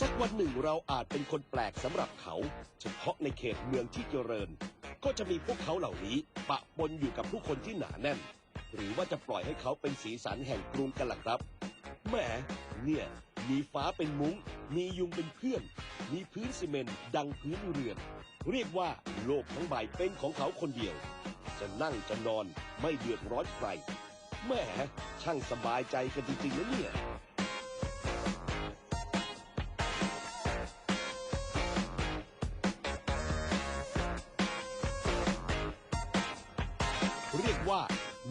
สักวันหนึ่งเราอาจเป็นคนแปลกสำหรับเขา เฉพาะในเขตเมืองที่เจริญ ก็จะมีพวกเขาเหล่านี้ปะปนอยู่กับผู้คนที่หนาแน่น หรือว่าจะปล่อยให้เขาเป็นสีสันแห่งกรุงกันล่ะครับ แหม เนี่ย มีฟ้าเป็นมุง้ง มียุงเป็นเพื่อน มีพื้นซีเมนต์ดังพื้นเรือน เรียกว่าโลกทั้งใบเป็นของเขาคนเดียว จะนั่งจะนอนไม่เดือดร้อนใคร แหม ช่างสบายใจกันจริงๆนะเนี่ย เรียกว่า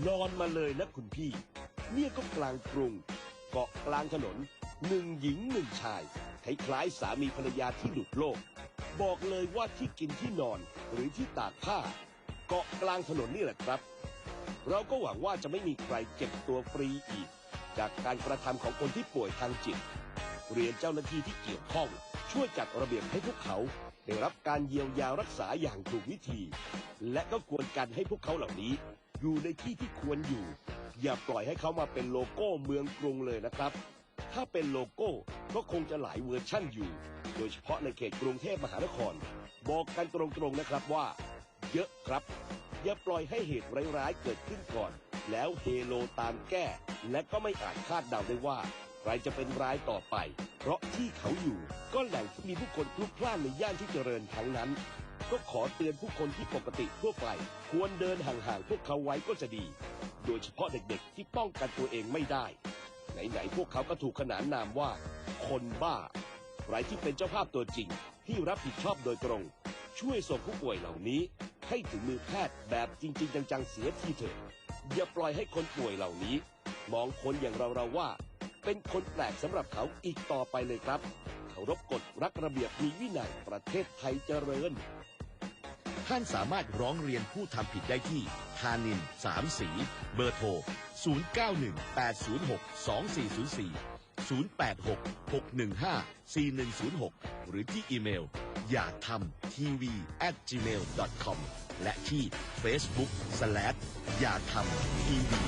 นอนมาเลยนะคุณพี่ เนี่ยก็กลางกรุง เกาะกลางถนนหนึ่งหญิงหนึ่งชายคล้ายๆสามีภรรยาที่หลุดโลก บอกเลยว่าที่กินที่นอนหรือที่ตากผ้า เกาะกลางถนนนี่แหละครับ เราก็หวังว่าจะไม่มีใครเจ็บตัวฟรีอีก จากการกระทำของคนที่ป่วยทางจิต เรียนเจ้าหน้าที่ที่เกี่ยวข้องช่วยจัดระเบียบให้พวกเขา ได้รับการเยียวยารักษาอย่างถูกวิธี และก็ควรกันให้พวกเขาเหล่านี้ อยู่ในที่ที่ควรอยู่ อย่าปล่อยให้เขามาเป็นโลโก้เมืองกรุงเลยนะครับ ถ้าเป็นโลโก้ก็คงจะหลายเวอร์ชั่นอยู่ โดยเฉพาะในเขตกรุงเทพมหานคร บอกกันตรงๆนะครับว่า เยอะครับ อย่าปล่อยให้เหตุร้ายๆเกิดขึ้นก่อน แล้วเฮโลตามแก้ และก็ไม่อาจคาดเดาได้ว่า ใครจะเป็นร้ายต่อไป เพราะที่เขาอยู่ ก็แหล่งที่มีผู้คนพลุกพล่านในย่านที่เจริญทั้งนั้น ก็ขอเตือนผู้คนที่ปกติทั่วไป ควรเดินห่างๆพวกเขาไว้ก็จะดี โดยเฉพาะเด็กๆ ที่ป้องกันตัวเองไม่ได้ ไหนๆพวกเขาก็ถูกขนานนามว่า คนบ้าใครที่เป็นเจ้าภาพตัวจริง ที่รับผิดชอบโดยตรง ช่วยส่งผู้ป่วยเหล่านี้ให้ถึงมือแพทย์แบบจริง ๆ จังๆเสียทีเถอะอย่าปล่อยให้คนป่วยเหล่านี้ มองคนอย่างเราๆว่า เป็นคนแปลกสำหรับเขาอีกต่อไปเลยครับเคารพกฎรักระเบียบมีวินัยประเทศไทยเจริญ ท่านสามารถร้องเรียนผู้ทำผิดได้ที่ธานินสามสี เบอร์โทร 0918062404 0866154106 หรือที่อีเมล อย่าทำทีวี at gmail com และที่ Facebook slash อย่าทำทีวี